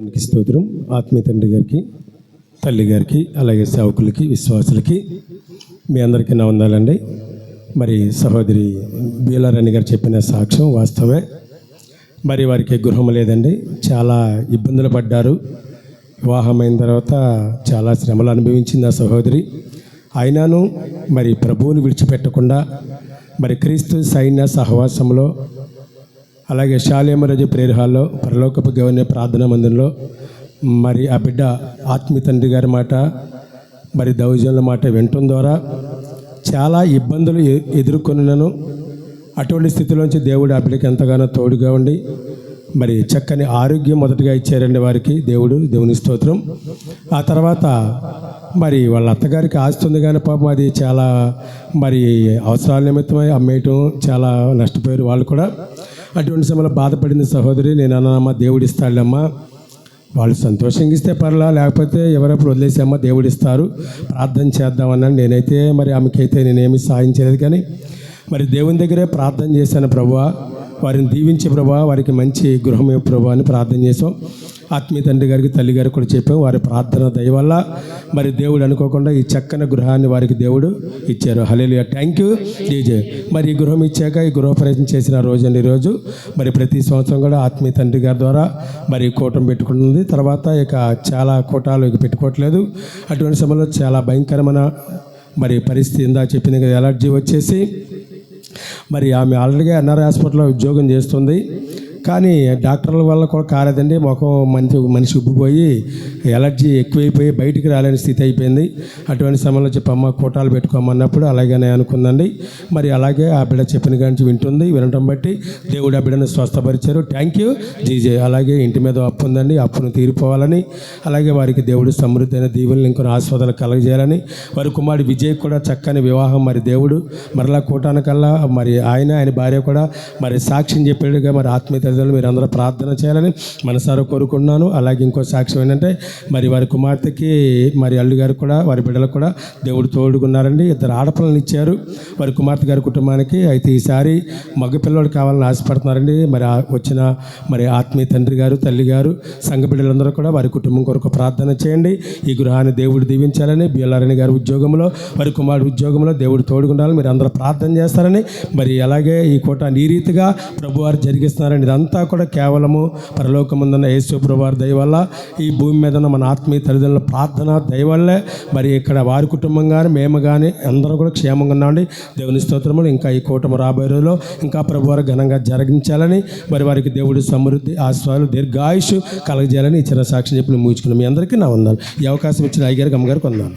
దేవునికి స్తోత్రం ఆత్మీయ తండ్రి గారికి తల్లి గారికి అలాగే సేవకులకి విశ్వాసులకి మీ అందరికీ నా ఉందాలండి మరి సహోదరి బీలారాణి గారు చెప్పిన సాక్ష్యం వాస్తవే మరి వారికి గృహం లేదండి. చాలా ఇబ్బందులు పడ్డారు. వివాహమైన తర్వాత చాలా శ్రమలు అనుభవించింది ఆ సహోదరి. అయినాను మరి ప్రభువుని విడిచిపెట్టకుండా మరి క్రీస్తు సైన్య సహవాసంలో అలాగే శాలేమరజు ప్రేయర్ హాల్లో పరలోకపు గవర్నే ప్రార్థనా మందిరంలో మరి ఆ బిడ్డ ఆత్మీ తండ్రి గారి మాట మరి దౌర్జన్ల మాట వినటం ద్వారా చాలా ఇబ్బందులు ఎ- ఎదుర్కొన్నాను అటువంటి స్థితిలోంచి దేవుడు ఆ బిడ్డకి ఎంతగానో తోడుగా ఉండి మరి చక్కని ఆరోగ్యం మొదటగా ఇచ్చారండి వారికి దేవుడు దేవుని స్తోత్రం. ఆ తర్వాత మరి వాళ్ళ అత్తగారికి ఆస్తి ఉంది కానీ పాపం అది చాలా మరి అవసరాల నిమిత్తమై అమ్మేయటం చాలా నష్టపోయారు వాళ్ళు కూడా. అటువంటి సమయంలో బాధపడింది సహోదరి నేను అన్నానమ్మా దేవుడిస్తాడమ్మా. వాళ్ళు సంతోషంగా ఇస్తే పర్లా లేకపోతే ఎవరెప్పుడు వదిలేసామా దేవుడు ఇస్తారు ప్రార్థన చేద్దామన్నాను నేనైతే మరి ఆమెకైతే నేనేమి సాయం చేయలేదు కానీ మరి దేవుని దగ్గరే ప్రార్థన చేశాను ప్రభువా వారిని దీవించే ప్రభా వారికి మంచి గృహం ఇవ్వు ప్రభా అని ప్రార్థన చేసాం ఆత్మీయ తండ్రి గారికి తల్లి గారికి కూడా చెప్పాం. వారి ప్రార్థన దయ వల్ల మరి దేవుడు అనుకోకుండా ఈ చక్కని గృహాన్ని వారికి దేవుడు ఇచ్చారు. హలేలియా థ్యాంక్ యూ డీజే మరి ఈ గృహం ఇచ్చాక ఈ గృహ ప్రయత్నం చేసిన రోజు ఈరోజు. మరి ప్రతి సంవత్సరం కూడా ఆత్మీయ తండ్రి గారి ద్వారా మరి కూటం పెట్టుకుంటుంది. తర్వాత ఇక చాలా కూటాలు ఇక పెట్టుకోవట్లేదు. అటువంటి సమయంలో చాలా భయంకరమైన మరి పరిస్థితి ఇందా చెప్పింది కదా ఎలర్జీ వచ్చేసి. మరి ఆమె ఆల్రెడీగా ఎన్ఆర్ఐ హాస్పిటల్లో ఉద్యోగం చేస్తుంది. కానీ డాక్టర్ల వల్ల కూడా కాలేదండి. ముఖం మంచి మనిషి ఉబ్బిపోయి ఎలర్జీ ఎక్కువైపోయి బయటికి రాలేని స్థితి అయిపోయింది. అటువంటి సమయంలో చెప్పమ్మ కూటాలు పెట్టుకోమన్నప్పుడు అలాగనే అనుకుందండి. మరి అలాగే ఆ బిడ్డ చెప్పిన గురించి వింటుంది. వినటం బట్టి దేవుడు ఆ బిడ్డను స్వస్థపరిచారు. థ్యాంక్ యూ జీజే అలాగే ఇంటి మీద అప్పు ఉందండి. అప్పును తీరిపోవాలని అలాగే వారికి దేవుడు సమృద్ధి అయిన దీవులను ఇంకొన్ని ఆస్వాదాలు కలగజేయాలని వారి కుమారుడు విజయ్ కూడా చక్కని వివాహం. మరి దేవుడు మరలా కూటానికల్లా మరి ఆయన ఆయన భార్య కూడా మరి సాక్ష్యం చెప్పాడుగా మరి ఆత్మీయత తల్లిదండ్రులు మీరు అందరూ ప్రార్థన చేయాలని మనసారా కోరుకున్నాను అలాగే ఇంకో సాక్ష్యం ఏంటంటే మరి వారి కుమార్తెకి మరి అల్లు గారు కూడా వారి బిడ్డలకు కూడా దేవుడు తోడుకున్నారండి ఇద్దరు ఆడపిల్లలు ఇచ్చారు. వారి కుమార్తె గారి కుటుంబానికి అయితే ఈసారి మగ కావాలని ఆశపడుతున్నారండి. మరి వచ్చిన మరి ఆత్మీయ తండ్రి గారు తల్లి గారు సంఘ బిడ్డలందరూ కూడా వారి కుటుంబం కొరకు ప్రార్థన చేయండి. ఈ గృహాన్ని దేవుడు దీవించాలని బిఎల్ఆర్ఎన్ గారి ఉద్యోగంలో వారి కుమారుడు ఉద్యోగంలో దేవుడు తోడుకుండాలని మీరు అందరూ ప్రార్థన చేస్తారని మరి అలాగే ఈ కోట ఈ రీతిగా ప్రభువారు జరిగిస్తున్నారని అదంతా కూడా కేవలము పరలోకముందున్న యేసు ప్రభువారి దయ వల్ల ఈ భూమి మీద ఉన్న మన ఆత్మీయ తల్లిదండ్రుల ప్రార్థన దయ వల్లే. మరి ఇక్కడ వారి కుటుంబం కానీ మేము కానీ అందరూ కూడా క్షేమంగా ఉన్నామండి దేవుని స్తోత్రములు ఇంకా ఈ కూటమి రాబోయే రోజుల్లో ఇంకా ప్రభువారు ఘనంగా జరిగించాలని మరి వారికి దేవుడి సమృద్ధి ఆశ్వాలు దీర్ఘాయుష్ కలగజేయాలని చిన్న సాక్షి చెప్పి ముగించుకున్నాం. మీ అందరికీ నా వందాలు ఈ అవకాశం ఇచ్చిన అయ్యగారికి అమ్మగారికి వందాలు